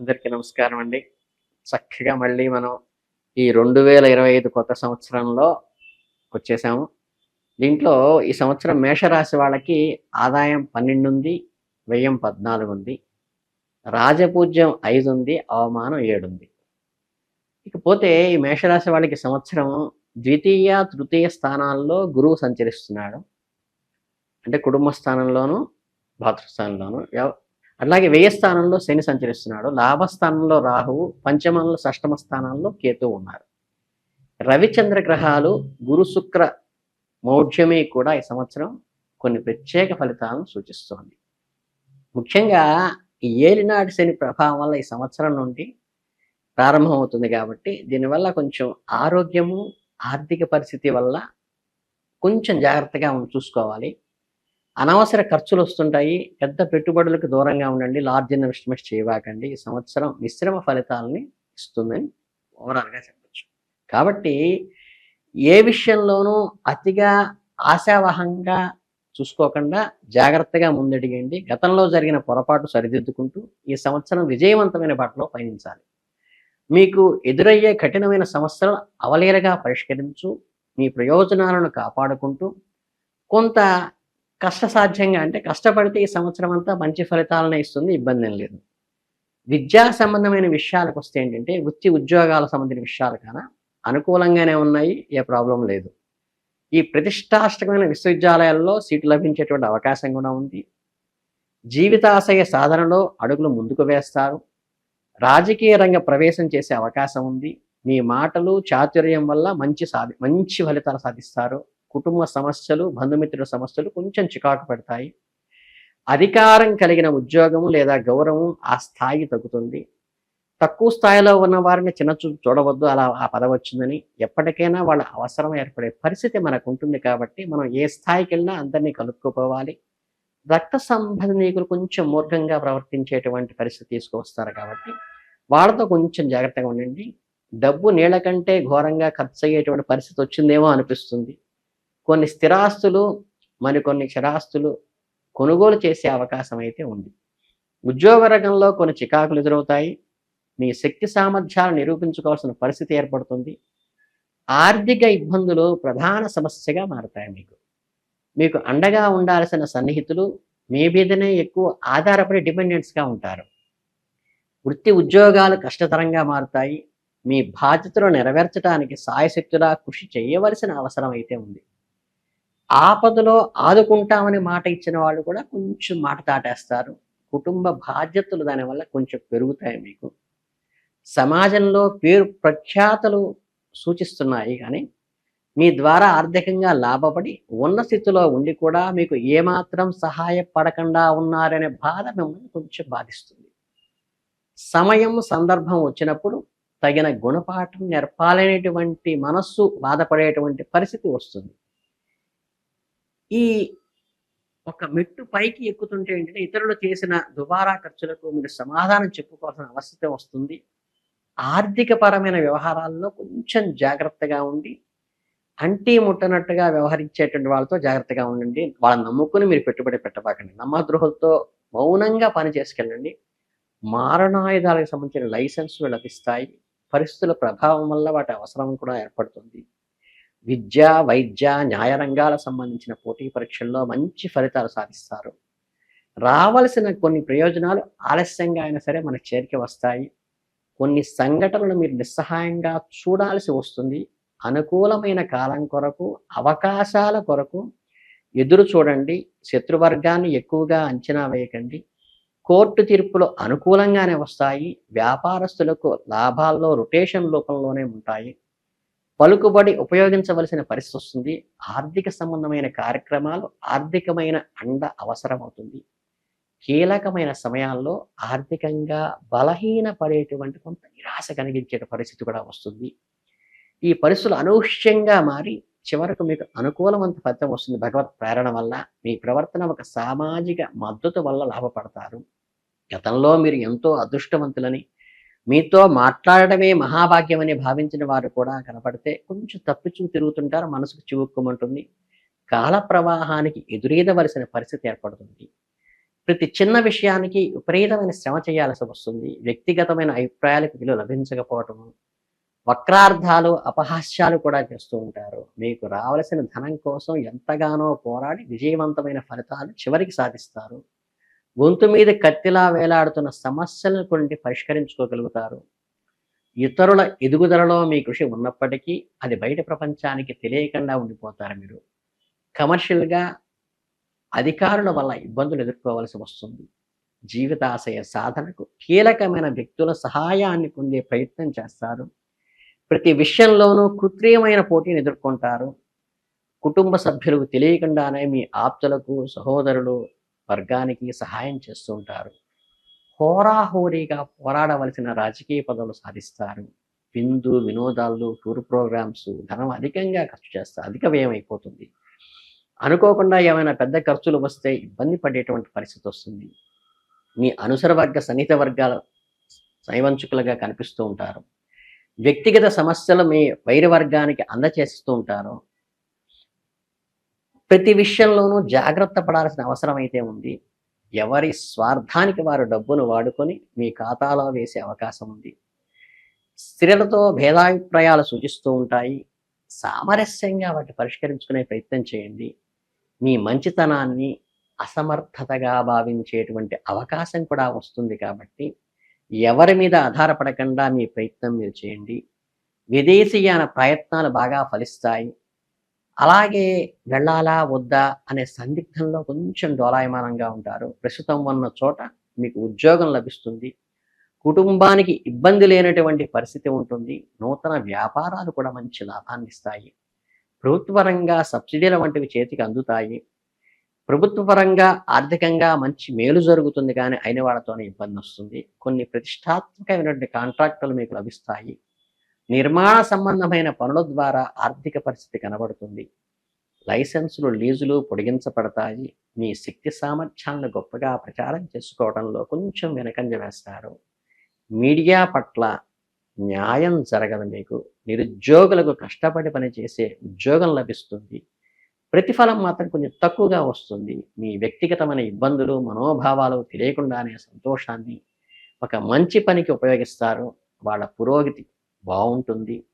అందరికీ నమస్కారం అండి. చక్కగా మళ్ళీ మనం ఈ రెండు వేల ఇరవై ఐదు కొత్త సంవత్సరంలో వచ్చేసాము. దీంట్లో ఈ సంవత్సరం మేషరాశి వాళ్ళకి ఆదాయం పన్నెండు ఉంది వ్యయం పద్నాలుగు ఉంది రాజపూజ్యం ఐదు ఉంది అవమానం ఏడు ఉంది ఇకపోతే ఈ మేషరాశి వాళ్ళకి సంవత్సరం ద్వితీయ తృతీయ స్థానాల్లో గురువు సంచరిస్తున్నాడు. అంటే కుటుంబ స్థానంలోను భాతృస్థానంలోను అట్లాగే వ్యయ స్థానంలో శని సంచరిస్తున్నాడు. లాభస్థానంలో రాహువు పంచమంలో షష్టమ స్థానంలో కేతు ఉన్నారు. రవిచంద్ర గ్రహాలు గురు శుక్ర మౌఢ్యమే కూడా ఈ సంవత్సరం కొన్ని ప్రత్యేక ఫలితాలను సూచిస్తోంది. ముఖ్యంగా ఈ ఏలినాటి శని ప్రభావం వల్ల ఈ సంవత్సరం నుండి ప్రారంభమవుతుంది కాబట్టి దీనివల్ల కొంచెం ఆరోగ్యము ఆర్థిక పరిస్థితి వల్ల కొంచెం జాగ్రత్తగా చూసుకోవాలి. అనవసర ఖర్చులు వస్తుంటాయి. పెద్ద పెట్టుబడులకు దూరంగా ఉండండి. లార్జ్ ఇన్వెస్ట్మెంట్స్ చేయవాకండి ఈ సంవత్సరం మిశ్రమ ఫలితాలని ఇస్తుందని ఓవరాల్గా చెప్పచ్చు. కాబట్టి ఏ విషయంలోనూ అతిగా ఆశావహంగా చూసుకోకుండా జాగ్రత్తగా ముందడిగండి. గతంలో జరిగిన పొరపాటు సరిదిద్దుకుంటూ ఈ సంవత్సరం విజయవంతమైన బాటలో పయనించాలి. మీకు ఎదురయ్యే కఠినమైన సమస్యలను అవలేరగా పరిష్కరించు మీ ప్రయోజనాలను కాపాడుకుంటూ కొంత కష్టసాధ్యంగా అంటే కష్టపడితే ఈ సంవత్సరం అంతా మంచి ఫలితాలను ఇస్తుంది ఇబ్బంది ఏం లేదు. విద్యా సంబంధమైన విషయాలకు వస్తే ఏంటంటే వృత్తి ఉద్యోగాల సంబంధించిన విషయాలు కాన అనుకూలంగానే ఉన్నాయి ఏ ప్రాబ్లం లేదు. ఈ ప్రతిష్టాష్టకమైన విశ్వవిద్యాలయాల్లో సీటు లభించేటువంటి అవకాశం కూడా ఉంది. జీవితాశయ సాధనలో అడుగులు ముందుకు వేస్తారు. రాజకీయ రంగ ప్రవేశం చేసే అవకాశం ఉంది. మీ మాటలు చాతుర్యం వల్ల మంచి సాధి మంచి ఫలితాలు సాధిస్తారు. కుటుంబ సమస్యలు బంధుమిత్రుల సమస్యలు కొంచెం చికాకు పెడతాయి. అధికారం కలిగిన ఉద్యోగము లేదా గౌరవం ఆ స్థాయి తగ్గుతుంది. తక్కువ స్థాయిలో ఉన్న వారిని చిన్న చూడవద్దు అలా ఆ పదవి వచ్చిందని ఎప్పటికైనా వాళ్ళ అవసరం ఏర్పడే పరిస్థితి మనకు ఉంటుంది కాబట్టి మనం ఏ స్థాయికి వెళ్ళినా అందరినీ కలుపుకుపోవాలి రక్త సంబంధీకులు కొంచెం మూర్ఖంగా ప్రవర్తించేటువంటి పరిస్థితి తీసుకువస్తారు కాబట్టి వాళ్ళతో కొంచెం జాగ్రత్తగా ఉండండి. డబ్బు నీళ్ళ కంటే ఘోరంగా ఖర్చు అయ్యేటువంటి పరిస్థితి వచ్చిందేమో అనిపిస్తుంది. కొన్ని స్థిరాస్తులు మరికొన్ని క్షరాస్తులు కొనుగోలు చేసే అవకాశం అయితే ఉంది. ఉద్యోగ రంగంలో కొన్ని చికాకులు ఎదురవుతాయి. మీ శక్తి సామర్థ్యాలు నిరూపించుకోవాల్సిన పరిస్థితి ఏర్పడుతుంది. ఆర్థిక ఇబ్బందులు ప్రధాన సమస్యగా మారతాయి మీకు. మీకు అండగా ఉండాల్సిన సన్నిహితులు మీ మీదనే ఎక్కువ ఆధారపడి డిపెండెంట్స్గా ఉంటారు. వృత్తి ఉద్యోగాలు కష్టతరంగా మారుతాయి. మీ బాధ్యతలు నెరవేర్చడానికి సాయశక్తులా కృషి చేయవలసిన అవసరం అయితే ఉంది. ఆపదలో ఆదుకుంటామని మాట ఇచ్చిన వాళ్ళు కూడా కొంచెం మాట దాటేస్తారు. కుటుంబ బాధ్యతలు దానివల్ల కొంచెం పెరుగుతాయి మీకు. సమాజంలో పేరు ప్రఖ్యాతలు సూచిస్తున్నాయి కానీ మీ ద్వారా ఆర్థికంగా లాభపడి ఉన్న స్థితిలో ఉండి కూడా మీకు ఏమాత్రం సహాయపడకుండా ఉన్నారనే బాధ మిమ్మల్ని కొంచెం బాధిస్తుంది. సమయం సందర్భం వచ్చినప్పుడు తగిన గుణపాఠం నేర్పాలనేటువంటి మనస్సు బాధపడేటువంటి పరిస్థితి వస్తుంది. ఈ ఒక మెట్టు పైకి ఎక్కుతుంటే ఏంటంటే ఇతరులు చేసిన దుబారా ఖర్చులకు మీరు సమాధానం చెప్పుకోవాల్సిన అవసరం వస్తుంది. ఆర్థిక పరమైన వ్యవహారాల్లో కొంచెం జాగ్రత్తగా ఉండి అంటి ముట్టనట్టుగా వ్యవహరించేటువంటి వాళ్ళతో జాగ్రత్తగా ఉండండి. వాళ్ళని నమ్ముకుని మీరు పెట్టుబడి పెట్టబాకండి. నమ్మద్రోహులతో మౌనంగా పని చేసుకెళ్ళండి. మారణాయుధాలకు సంబంధించిన లైసెన్సులు లభిస్తాయి. పరిస్థితుల ప్రభావం వల్ల వాటి అవసరం కూడా ఏర్పడుతుంది. విద్య వైద్య న్యాయ రంగాలకు సంబంధించిన పోటీ పరీక్షల్లో మంచి ఫలితాలు సాధిస్తారు. రావలసిన కొన్ని ప్రయోజనాలు ఆలస్యంగా అయినా సరే మనకు చేరిక వస్తాయి. కొన్ని సంఘటనలు మీరు నిస్సహాయంగా చూడాల్సి వస్తుంది. అనుకూలమైన కాలం కొరకు అవకాశాల కొరకు ఎదురు చూడండి. శత్రువర్గాన్ని ఎక్కువగా అంచనా వేయకండి. కోర్టు తీర్పులు అనుకూలంగానే వస్తాయి. వ్యాపారస్తులకు లాభాల్లో రొటేషన్ రూపంలోనే ఉంటాయి. పలుకుబడి ఉపయోగించవలసిన పరిస్థితి వస్తుంది. ఆర్థిక సంబంధమైన కార్యక్రమాలు ఆర్థికమైన అండ అవసరం అవుతుంది కీలకమైన సమయాల్లో ఆర్థికంగా బలహీన పడేటువంటి కొంత నిరాశ కలిగించే పరిస్థితి కూడా వస్తుంది. ఈ పరిస్థితులు అనూహ్యంగా మారి చివరకు మీకు అనుకూలవంత ఫలితం వస్తుంది. భగవత్ ప్రేరణ వల్ల మీ ప్రవర్తన ఒక సామాజిక మద్దతు వల్ల లాభపడతారు. గతంలో మీరు ఎంతో అదృష్టవంతులని మీతో మాట్లాడటమే మహాభాగ్యం అని భావించిన వారు కూడా కనపడితే కొంచెం తప్పిచూ తిరుగుతుంటారు మనసుకు చివుక్కుమంటుంది. కాల ప్రవాహానికి ఎదురీదవలసిన పరిస్థితి ఏర్పడుతుంది. ప్రతి చిన్న విషయానికి విపరీతమైన శ్రమ చేయాల్సి వస్తుంది. వ్యక్తిగతమైన అభిప్రాయాలకు విలువ లభించకపోవటము వక్రార్థాలు అపహాస్యాలు కూడా చేస్తూ ఉంటారు. మీకు రావలసిన ధనం కోసం ఎంతగానో పోరాడి విజయవంతమైన ఫలితాలు చివరికి సాధిస్తారు. గొంతు మీద కత్తిలా వేలాడుతున్న సమస్యలను కొన్ని పరిష్కరించుకోగలుగుతారు. ఇతరుల ఎదుగుదలలో మీ కృషి ఉన్నప్పటికీ అది బయట ప్రపంచానికి తెలియకుండా ఉండిపోతారు మీరు. కమర్షియల్గా అధికారుల వల్ల ఇబ్బందులు ఎదుర్కోవాల్సి వస్తుంది. జీవితాశయ సాధనకు కీలకమైన వ్యక్తుల సహాయాన్ని పొందే ప్రయత్నం చేస్తారు. ప్రతి విషయంలోనూ కృత్రిమమైన పోటీని ఎదుర్కొంటారు. కుటుంబ సభ్యులకు తెలియకుండానే మీ ఆప్తులకు సహోదరులు వర్గానికి సహాయం చేస్తూ ఉంటారు. హోరాహోరీగా పోరాడవలసిన రాజకీయ పదవులు సాధిస్తారు. విందు వినోదాలు టూర్ ప్రోగ్రామ్స్ ధనం అధికంగా ఖర్చు చేస్తారు అధిక వ్యయం అయిపోతుంది. అనుకోకుండా ఏమైనా పెద్ద ఖర్చులు వస్తే ఇబ్బంది పడేటువంటి పరిస్థితి వస్తుంది. మీ అనుసర వర్గ సన్నిహిత వర్గాల సైవంచుకులుగా కనిపిస్తూ ఉంటారు. వ్యక్తిగత సమస్యలు మీ వైర వర్గానికి అందచేస్తూ ఉంటారు. ప్రతి విషయంలోనూ జాగ్రత్త పడాల్సిన అవసరం అయితే ఉంది. ఎవరి స్వార్థానికి వారు డబ్బును వాడుకొని మీ ఖాతాలో వేసే అవకాశం ఉంది. స్త్రీలతో భేదాభిప్రాయాలు సూచిస్తూ ఉంటాయి. సామరస్యంగా వాటిని పరిష్కరించుకునే ప్రయత్నం చేయండి. మీ మంచితనాన్ని అసమర్థతగా భావించేటువంటి అవకాశం కూడా వస్తుంది కాబట్టి ఎవరి మీద ఆధారపడకుండా మీ ప్రయత్నం మీరు చేయండి. విదేశీయాన ప్రయత్నాలు బాగా ఫలిస్తాయి. అలాగే వెళ్ళాలా వద్దా అనే సందిగ్ధంలో కొంచెం డోలాయమానంగా ఉంటారు. ప్రస్తుతం ఉన్న చోట మీకు ఉద్యోగం లభిస్తుంది. కుటుంబానికి ఇబ్బంది లేనటువంటి పరిస్థితి ఉంటుంది. నూతన వ్యాపారాలు కూడా మంచి లాభాన్ని ఇస్తాయి. ప్రభుత్వపరంగా సబ్సిడీల వంటివి చేతికి అందుతాయి. ప్రభుత్వపరంగా ఆర్థికంగా మంచి మేలు జరుగుతుంది కానీ అయిన వాళ్ళతోనే ఇబ్బంది వస్తుంది. కొన్ని ప్రతిష్టాత్మకమైనటువంటి కాంట్రాక్టులు మీకు లభిస్తాయి. నిర్మాణ సంబంధమైన పనుల ద్వారా ఆర్థిక పరిస్థితి కనబడుతుంది. లైసెన్సులు లీజులు పొడిగించబడతాయి. మీ శక్తి సామర్థ్యాలను గొప్పగా ప్రచారం చేసుకోవడంలో కొంచెం వెనకంజ వేస్తారు. మీడియా పట్ల న్యాయం జరగదు మీకు. నిరుద్యోగులకు కష్టపడి పనిచేసే ఉద్యోగం లభిస్తుంది. ప్రతిఫలం మాత్రం కొంచెం తక్కువగా వస్తుంది. మీ వ్యక్తిగతమైన ఇబ్బందులు మనోభావాలు తెలియకుండానే సంతోషాన్ని ఒక మంచి పనికి ఉపయోగిస్తారు. వాళ్ళ పురోగతి బాగుంటుంది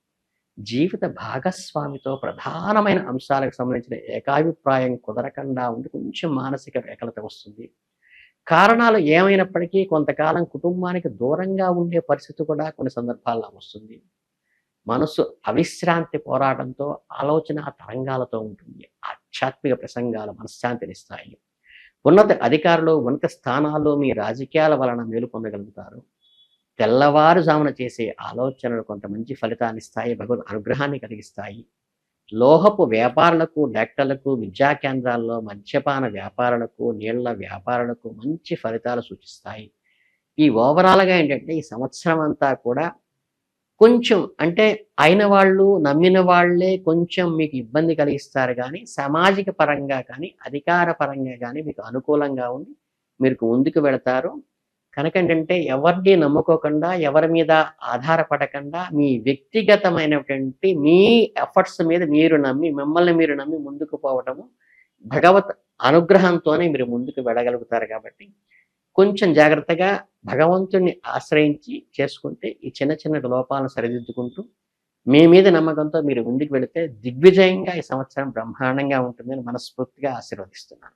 జీవిత భాగస్వామితో ప్రధానమైన అంశాలకు సంబంధించిన ఏకాభిప్రాయం కుదరకుండా ఉండి కొంచెం మానసిక వేకలత వస్తుంది. కారణాలు ఏమైనప్పటికీ కొంతకాలం కుటుంబానికి దూరంగా ఉండే పరిస్థితి కూడా కొన్ని సందర్భాల్లో వస్తుంది. మనసు అవిశ్రాంతి పోరాటంతో ఆలోచన తరంగాలతో ఉంటుంది. ఆధ్యాత్మిక ప్రసంగాలు మనశ్శాంతినిస్తాయి ఉన్నత అధికారులు ఉన్నత స్థానాల్లో మీ రాజకీయాల వలన మేలు పొందగలుగుతారు. తెల్లవారుజామున చేసే ఆలోచనలు కొంత మంచి ఫలితాన్ని ఇస్తాయి భగవద్ అనుగ్రహాన్ని కలిగిస్తాయి. లోహపు వ్యాపారులకు డాక్టర్లకు విద్యా కేంద్రాల్లో మద్యపాన వ్యాపారులకు నీళ్ళ వ్యాపారులకు మంచి ఫలితాలు సూచిస్తాయి. ఈ ఓవరాల్గా ఏంటంటే ఈ సంవత్సరం అంతా కూడా కొంచెం అంటే అయిన వాళ్ళు నమ్మిన వాళ్ళే కొంచెం మీకు ఇబ్బంది కలిగిస్తారు కానీ సామాజిక పరంగా కానీ అధికార పరంగా కానీ మీకు అనుకూలంగా ఉండి మీరు ముందుకు వెళతారు. కనుక ఏంటంటే ఎవరిని నమ్ముకోకుండా ఎవరి మీద ఆధారపడకుండా మీ వ్యక్తిగతమైనటువంటి మీ ఎఫర్ట్స్ మీద మీరు నమ్మి మిమ్మల్ని మీరు నమ్మి ముందుకు పోవటము భగవత్ అనుగ్రహంతోనే మీరు ముందుకు వెళ్ళగలుగుతారు కాబట్టి కొంచెం జాగ్రత్తగా భగవంతుణ్ణి ఆశ్రయించి చేసుకుంటే ఈ చిన్న చిన్న లోపాలను సరిదిద్దుకుంటూ మీ మీద నమ్మకంతో మీరు ముందుకు వెళితే దిగ్విజయంగా ఈ సంవత్సరం బ్రహ్మాండంగా ఉంటుందని మనస్ఫూర్తిగా ఆశీర్వదిస్తున్నాను.